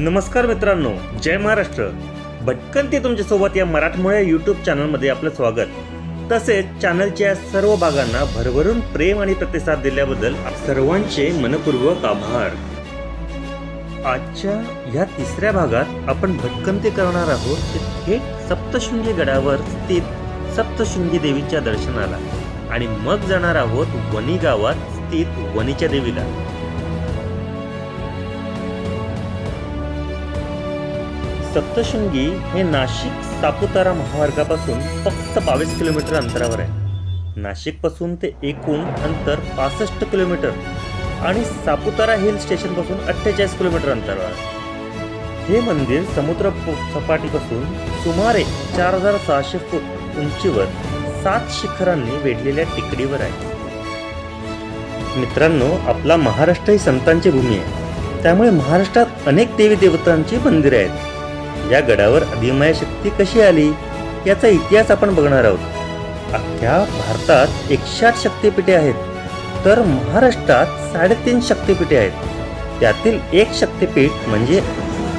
नमस्कार मित्रांनो जय महाराष्ट्र. भटकंती तुमच्यासोबत या मराठमोळ्या यूट्यूब चॅनलमध्ये आपलं स्वागत. तसेच चॅनलच्या सर्व भागांना भरभरून प्रेम आणि प्रतिसाद दिल्याबद्दल सर्वांचे मनपूर्वक आभार. आजच्या ह्या तिसऱ्या भागात आपण भटकंती करणार आहोत. हे सप्तशृंगी गडावर स्थित सप्तशृंगी देवीच्या दर्शनाला. आणि मग जाणार आहोत वणी गावात स्थित वणीच्या देवीला. सप्तशृंगी हे नाशिक सापुतारा महामार्गापासून फक्त बावीस किलोमीटर अंतरावर आहे. नाशिकपासून ते एकूण अंतर पासष्ट किलोमीटर आणि सापुतारा हिल स्टेशनपासून अठ्ठेचाळीस किलोमीटर अंतरावर आहे. हे मंदिर समुद्र सपाटीपासून सुमारे चार हजार सहाशे फूट उंचीवर सात शिखरांनी वेढलेल्या टेकडीवर आहे. मित्रांनो आपला महाराष्ट्र ही संतांची भूमी आहे. त्यामुळे महाराष्ट्रात अनेक देवी देवतांची मंदिरे आहेत. या गडावर अधिमाया शक्ती कशी आली याचा इतिहास आपण बघणार आहोत. अख्ख्या भारतात एकशे आठ शक्तिपीठे आहेत तर महाराष्ट्रात साडेतीन शक्तिपीठे आहेत. त्यातील एक शक्तिपीठ म्हणजे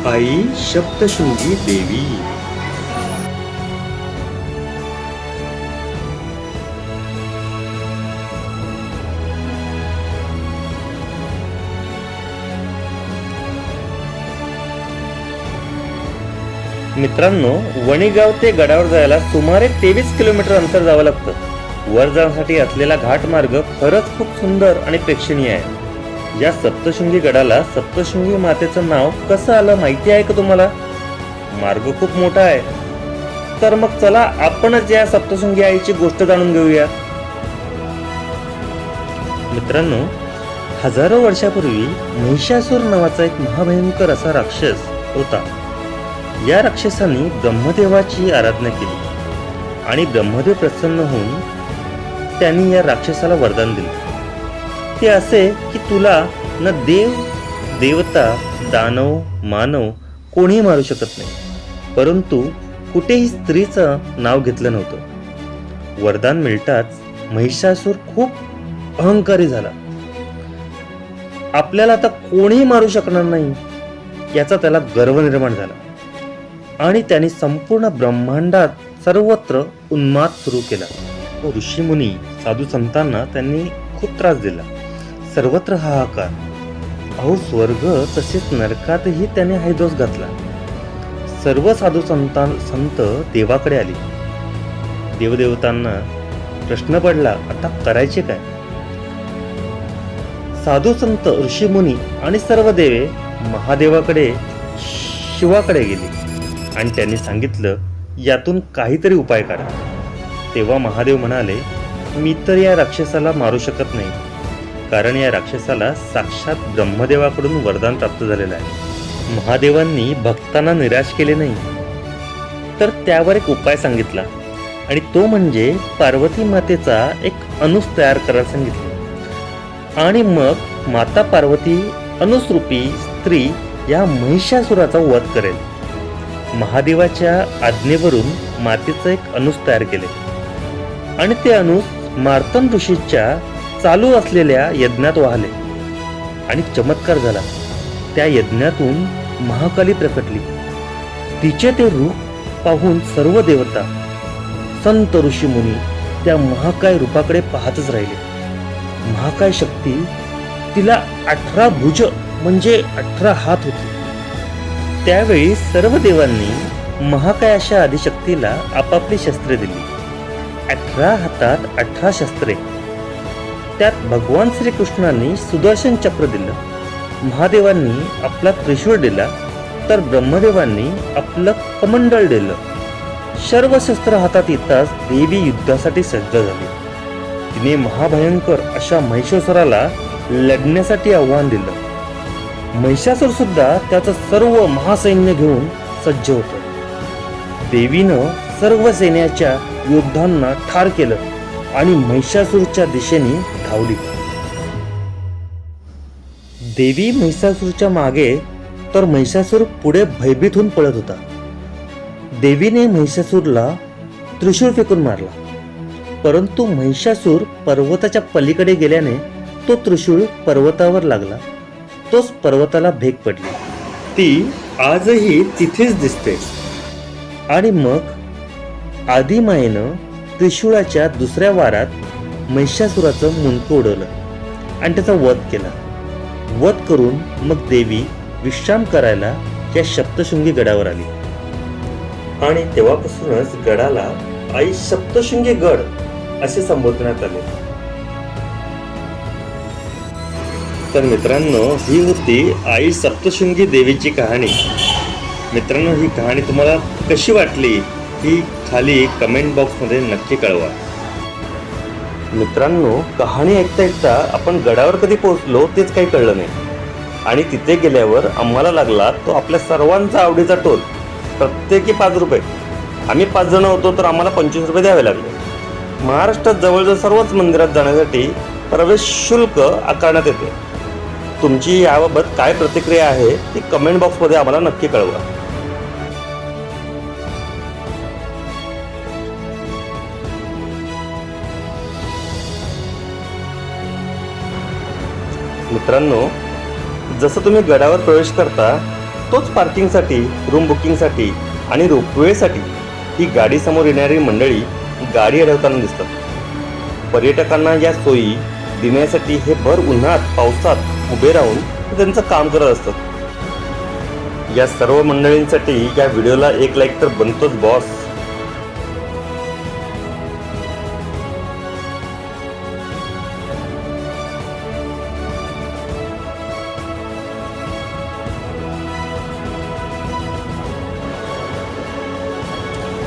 आई सप्तशृंगी देवी. मित्रांनो वणीगाव ते गडावर जायला सुमारे तेवीस किलोमीटर अंतर जावं लागतं. वर जाण्यासाठी असलेला घाट मार्ग खरंच खूप सुंदर आणि प्रेक्षणीय आहे. या सप्तशृंगी गडाला सप्तशृंगी मातेचं नाव कसं आलं माहिती आहे का तुम्हाला? मार्ग खूप मोठा आहे. तर मग चला आपणच या सप्तशृंगी आईची गोष्ट जाणून घेऊया. मित्रांनो हजारो वर्षापूर्वी महिषासूर नावाचा एक महाभयंकर असा राक्षस होता. या राक्षसांनी ब्रह्मदेवाची आराधना केली. आणि ब्रह्मदेव प्रसन्न होऊन त्यांनी या राक्षसाला वरदान दिले. ते असे की तुला न देव देवता दानव मानव कोणीही मारू शकत नाही. परंतु कुठेही स्त्रीचं नाव घेतलं नव्हतं. वरदान मिळताच महिषासूर खूप अहंकारी झाला. आपल्याला आता कोणीही मारू शकणार नाही याचा त्याला गर्व निर्माण झाला. आणि त्यांनी संपूर्ण ब्रह्मांडात सर्वत्र उन्माद सुरू केला. व ऋषीमुनी साधू संतांना त्यांनी खूप त्रास दिला. सर्वत्र हाहाकार. अहो स्वर्ग तसेच नरकातही त्याने हैदोस घातला. सर्व साधू संतां संत देवाकडे आले. देवदेवतांना प्रश्न पडला आता करायचे काय? साधू संत ऋषीमुनी आणि सर्व देवे महादेवाकडे शिवाकडे गेले. आणि त्यांनी सांगितलं यातून काहीतरी उपाय काढा. तेव्हा महादेव म्हणाले मी तर या राक्षसाला मारू शकत नाही कारण या राक्षसाला साक्षात ब्रह्मदेवाकडून वरदान प्राप्त झालेलं आहे. महादेवांनी भक्तांना निराश केले नाही. तर त्यावर एक उपाय सांगितला आणि तो म्हणजे पार्वती मातेचा एक अनुस तयार करायला सांगितला. आणि मग माता पार्वती अनुसरूपी स्त्री या महिषासुराचा वध करेल. महादेवाच्या आज्ञेवरून मातेचं एक अनुस तयार केले. आणि ते अनुस मार्तन ऋषीच्या चालू असलेल्या यज्ञात वाहले. आणि चमत्कार झाला. त्या यज्ञातून महाकाली प्रकटली. तिचे ते रूप पाहून सर्व देवता संत ऋषीमुनी त्या महाकाय रूपाकडे पाहतच राहिले. महाकाय शक्ती तिला अठरा भुज म्हणजे अठरा हात होती. त्यावेळी सर्व देवांनी महाकाय अशा आदिशक्तीला आपापली शस्त्रे दिली. अठरा हातात अठरा शस्त्रे. त्यात भगवान श्रीकृष्णांनी सुदर्शन चक्र दिलं. महादेवांनी आपला त्रिशूळ दिला तर ब्रह्मदेवांनी आपलं कमंडळ दिलं. सर्व शस्त्र हातात येताच देवी युद्धासाठी सज्ज झाली. तिने महाभयंकर अशा महिषासुराला लढण्यासाठी आव्हान दिलं. महिषासूर सुद्धा त्याचं सर्व महासैन्य घेऊन सज्ज होत. देवीनं सर्व सैन्याच्या योद्धांना ठार केलं आणि महिषासूरच्या दिशेने धावली. देवी महिषासूरच्या मागे तर महिषासूर पुढे भयभीत होऊन पळत होता. देवीने महिषासूरला त्रिशूळ फेकून मारला. परंतु महिषासूर पर्वताच्या पलीकडे गेल्याने तो त्रिशूळ पर्वतावर लागला. तोच पर्वताला भेग पडली. ती आजही तिथेच दिसते. आणि मग आदिमायेनं त्रिशूळाच्या दुसऱ्या वारात महिषासुराचं मुंडकं उडवलं आणि त्याचा वध केला. वध करून मग देवी विश्राम करायला त्या सप्तशृंगी गडावर आली. आणि तेव्हापासूनच गडाला आई सप्तशृंगी गड असे संबोधण्यात आले. तर मित्रांनो ही होती आई सप्तशृंगी देवीची कहाणी. मित्रांनो ही कहाणी तुम्हाला कशी वाटली ही खाली कमेंट बॉक्समध्ये नक्की कळवा. मित्रांनो कहाणी ऐकता ऐकता आपण गडावर कधी पोहोचलो तेच काही कळलं नाही. आणि तिथे गेल्यावर आम्हाला लागला तो आपल्या सर्वांचा आवडीचा टोल प्रत्येकी पाच रुपये. आम्ही पाच जण होतो तर आम्हाला पंचवीस रुपये द्यावे लागले. महाराष्ट्रात जवळजवळ सर्वच मंदिरात जाण्यासाठी प्रवेश शुल्क आकारण्यात येते. तुमची याबाबत काय प्रतिक्रिया आहे ती कमेंट बॉक्समध्ये आम्हाला नक्की कळवा. मित्रांनो जसं तुम्ही गडावर प्रवेश करता तोच पार्किंगसाठी रूम बुकिंगसाठी आणि रोपवेसाठी ही गाडी समोर येणारी मंडळी गाडी अडवताना दिसतात. पर्यटकांना या सोयी देण्यासाठी हे भर उन्हात पावसात उभे राहून त्यांचं काम करत असतात. या सर्व मंडळींसाठी या व्हिडिओला एक लाईक तर बनतोच बॉस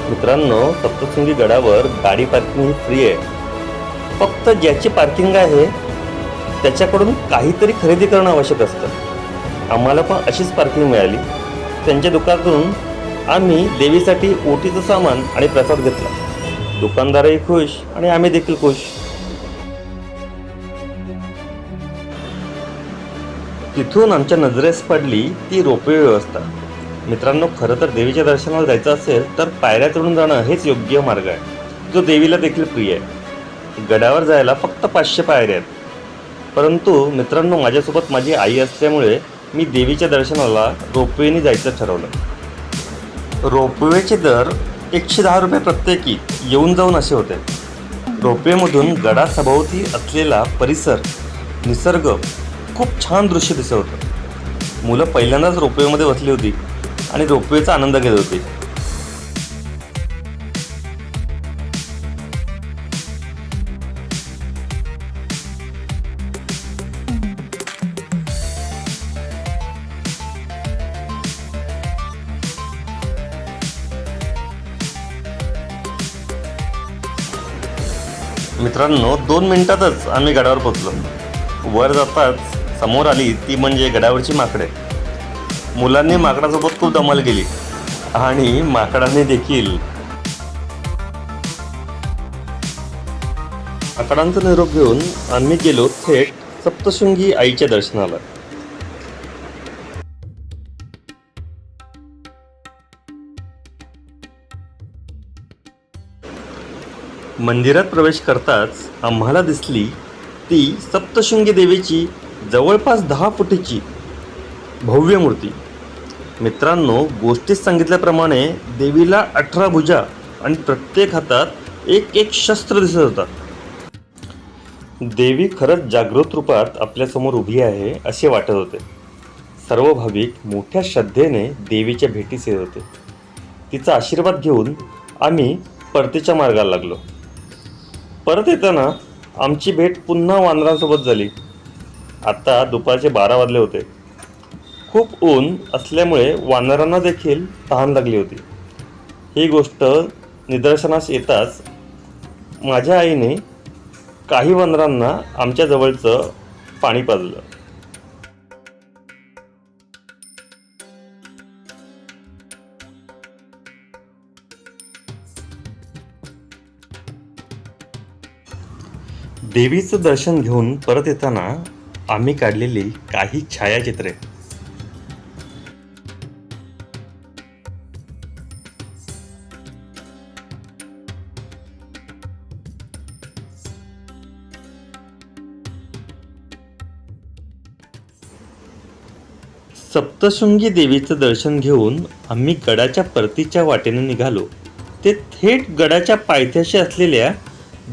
मित्रांनो सप्तशृंगी गडावर गाडी पार्किंग ही फ्री आहे. फक्त ज्याची पार्किंग आहे त्याच्याकडून काहीतरी खरेदी करणं आवश्यक असतं. आम्हाला पण अशीच पार्किंग मिळाली. त्यांच्या दुकानातून आम्ही देवीसाठी ओटीचं सामान आणि प्रसाद घेतला. दुकानदारही खुश आणि आम्ही देखील खुश. तिथून आमच्या नजरेस पडली ती रोपवे व्यवस्था. मित्रांनो खरं तर देवीच्या दर्शनाला जायचं असेल तर पायऱ्या चढून जाणं हेच योग्य मार्ग आहे. जो देवीला देखील प्रिय आहे. गडावर जायला फक्त पाचशे पायऱ्या आहेत. परंतु मित्रांनो माझ्यासोबत माझी आई असल्यामुळे मी देवीच्या दर्शनाला रोपवेने जायचं ठरवलं. रोपवेचे दर एकशे दहा रुपये प्रत्येकी येऊन जाऊन असे होते. रोपवेमधून गडासभोवती असलेला परिसर निसर्ग खूप छान दृश्य दिसत होतं. मुलं पहिल्यांदाच रोपवेमध्ये बसली होती आणि रोपवेचा आनंद घेत होती. मित्रांनो दोन मिनिटातच आम्ही गडावर पोचलो वर जाताच समोर आली ती म्हणजे गडावरची माकडे. मुलांनी माकडासोबत खूप धमाल केली आणि माकडाने देखील. माकडांचा निरोप घेऊन आम्ही गेलो थेट सप्तशृंगी आईच्या दर्शनाला. मंदिरात प्रवेश करताच आम्हाला दिसली ती सप्तशृंगी देवीची जवळपास दहा फुटीची भव्य मूर्ती. मित्रांनो गोष्टीत सांगितल्याप्रमाणे देवीला अठरा भुजा आणि प्रत्येक हातात एक एक शस्त्र दिसत होता देवी खरंच जागृत रूपात आपल्यासमोर उभी आहे असे वाटत होते. सर्व भाविक मोठ्या श्रद्धेने देवीच्या भेटीस येत होते. तिचा आशीर्वाद घेऊन आम्ही परतीच्या मार्गाला लागलो. परत येताना आमची भेट पुन्हा वानरांसोबत झाली. आता दुपारचे बारा वाजले होते. खूप ऊन असल्यामुळे वानरांना देखील तहान लागली होती. ही गोष्ट निदर्शनास येताच माझ्या आईने काही वानरांना आमच्या जवळचं पाणी पाजलं. देवीचं दर्शन घेऊन परत येताना आम्ही काढलेली काही छायाचित्रे. सप्तशृंगी देवीचं दर्शन घेऊन आम्ही गडाच्या परतीच्या वाटेने निघालो. ते थेट गडाच्या पायथ्याशी असलेल्या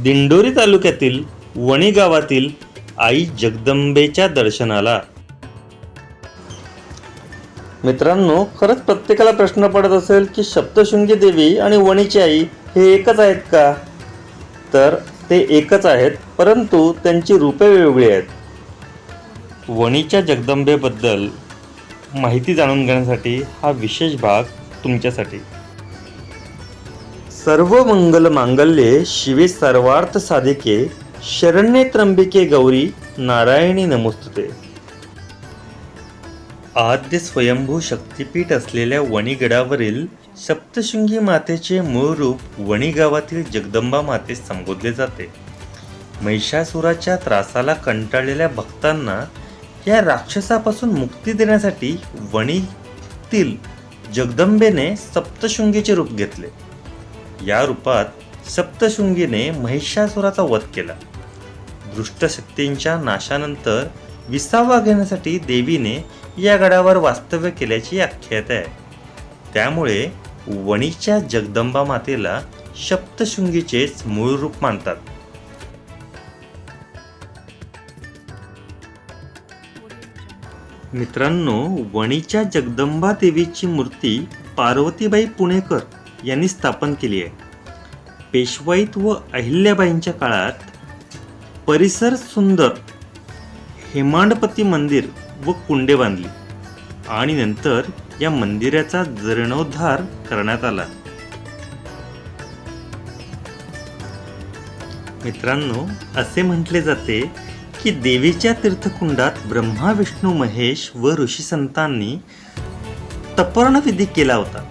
दिंडोरी तालुक्यातील वणी गावातील आई जगदंबेच्या दर्शनाला. मित्रांनो खरंच प्रत्येकाला प्रश्न पडत असेल की सप्तशृंगी देवी आणि वणीची आई हे एकच आहेत का? तर ते एकच आहेत परंतु त्यांची रूपे वेगवेगळी आहेत. वणीच्या जगदंबेबद्दल माहिती जाणून घेण्यासाठी हा विशेष भाग तुमच्यासाठी. सर्व मंगल मांगल्ये शिवे सर्वार्थ साधिके शरण्ये त्र्यंबिके गौरी नारायणी नमोस्तुते. आद्य स्वयंभू शक्तिपीठ असलेल्या वणीगडावरील सप्तशृंगी मातेचे मूळ रूप वणी गावातील जगदंबा मातेस संबोधले जाते. महिषासुराच्या त्रासाला कंटाळलेल्या भक्तांना या राक्षसापासून मुक्ती देण्यासाठी वणीतील जगदंबेने सप्तशृंगीचे रूप घेतले. या रूपात सप्तशृंगीने महिषासुराचा वध केला. दुष्टशक्तींच्या नाशानंतर विसावा घेण्यासाठी देवीने या गडावर वास्तव्य केल्याची आख्यात आहे. त्यामुळे वणीच्या जगदंबा मातेला सप्तशृंगीचेच मूळ रूप मानतात. मित्रांनो वणीच्या जगदंबा देवीची मूर्ती पार्वतीबाई पुणेकर यांनी स्थापन केली आहे. पेशवाईत व अहिल्याबाईंच्या काळात परिसर सुंदर हेमांडपती मंदिर व कुंडे बांधली आणि नंतर या मंदिराचा जीर्णोद्धार करण्यात आला. मित्रांनो असे म्हटले जाते की देवीच्या तीर्थकुंडात ब्रह्मा विष्णू महेश व ऋषी संतांनी तपर्णविधी केला होता.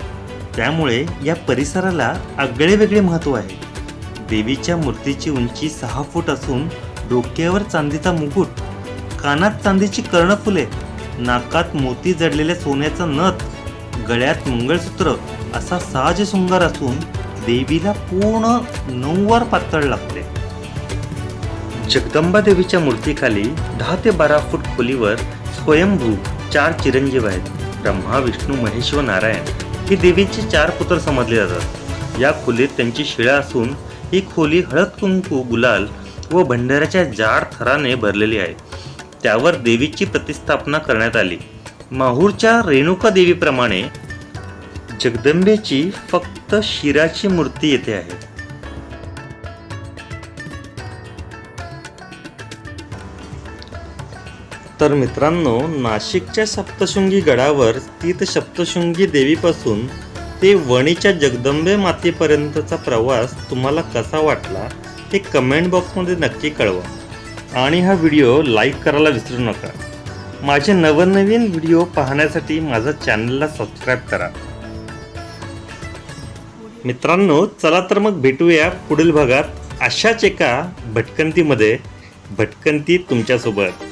त्यामुळे या परिसराला आगळे वेगळे महत्त्व आहे. देवीच्या मूर्तीची उंची सहा फूट असून डोक्यावर चांदीचा मुकुट कानात चांदीची कर्णफुले नाकात मोती जडलेल्या सोन्याचा नथ गळ्यात मंगळसूत्र असा साज शृंगार असून देवीला पूर्ण नऊवार पातळ लागते. जगदंबा देवीच्या मूर्तीखाली दहा ते बारा फूट खोलीवर स्वयंभू चार चिरंजीव आहेत. ब्रह्मा विष्णू महेश व नारायण हे देवीचे चार पुत्र समजले जातात. या खोलीत त्यांची शिळा असून ही खोली हळद कुंकू गुलाल व भंडाऱ्याच्या जाड थराने भरलेली आहे. त्यावर देवीची प्रतिस्थापना करण्यात आली. माहूरच्या रेणुका देवीप्रमाणे जगदंबेची फक्त शिराची मूर्ती येथे आहे. तर मित्रांनो नाशिकच्या सप्तशृंगी गडावर तीत सप्तशृंगी देवीपासून ते वणीच्या जगदंबे मातेपर्यंतचा प्रवास तुम्हाला कसा वाटला ते कमेंट बॉक्समध्ये नक्की कळवा. आणि हा व्हिडिओ लाईक करायला विसरू नका. माझे नवनवीन व्हिडिओ पाहण्यासाठी माझा चॅनलला सबस्क्राईब करा. मित्रांनो चला तर मग भेटूया पुढील भागात अशाच एका भटकंतीमध्ये. भटकंती तुमच्यासोबत.